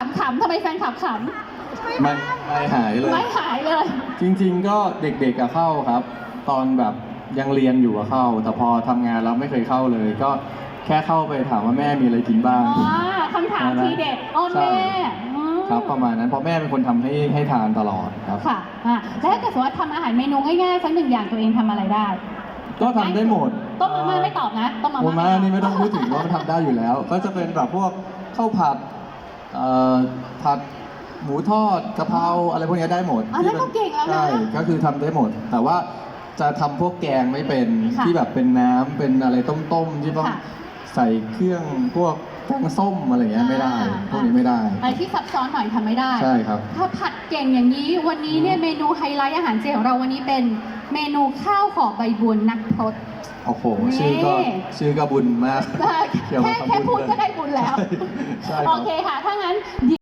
ขำๆทำไมแฟนขับขไม่ไม่หายเลำย ไม่หายเลย จริง ๆ ก็เด็กๆอะเข้าครับ ตอนแบบยังเรียนอยู่อะเข้า แต่พอทำงานแล้วไม่เคยเข้าเลย ก็แค่เข้าไปถามว่าแม่มีอะไรกินบ้าง อ๋อคำถามทีเด็ดอ้อนใช่แม่อืมครับประมาณนั้นเพราะแม่เป็นคนทำให้ให้ทานตลอดครับ ค่ะอะแล้วถ้าเกิดสมมติว่าทำอาหารเมนูง่ายๆสักหนึ่งอย่างตัวเองทำอะไรได้ก็ทำได้หมดต้มมาม่าไม่ตอบนะต้มมาโอ้ม่ามานี่ไม่ต้องพูดถึงว่ามันทำได้อยู่แล้ว ก็จะเป็นแบบพวกข้าวผัด เอ่อผัดหมูทอดกะเพราอะไรพวกนี้ได้หมดอันนั้นก็เก่งแล้วนะใช่ก็คือทำได้หมด แต่ว่าจะทำพวกแกงไม่เป็นค่ะที่แบบเป็นน้ำเป็นอะไรต้มๆที่ต้องค่ะใส่เครื่องพวกแกงส้มอะไรอย่างเงี้ยไม่ได้อ่า พวกนี้ไม่ได้อะไรที่ซับซ้อนหน่อยทำไม่ได้ ใช่ครับ ถ้าผัดเก่งอย่างนี้วันนี้เนี่ยเมนูไฮไลท์อาหารเจของเราวันนี้เป็นเมนูข้าวห่อใบบัวนักพรต โอ้โหนี่ชื่อก็ชื่อก็บุญมากเกี่ยวกับแค่ทำบุญแค่พูดเลยก็ได้บุญแล้วใช่ใช่ครับ โอเคค่ะ ถ้างั้น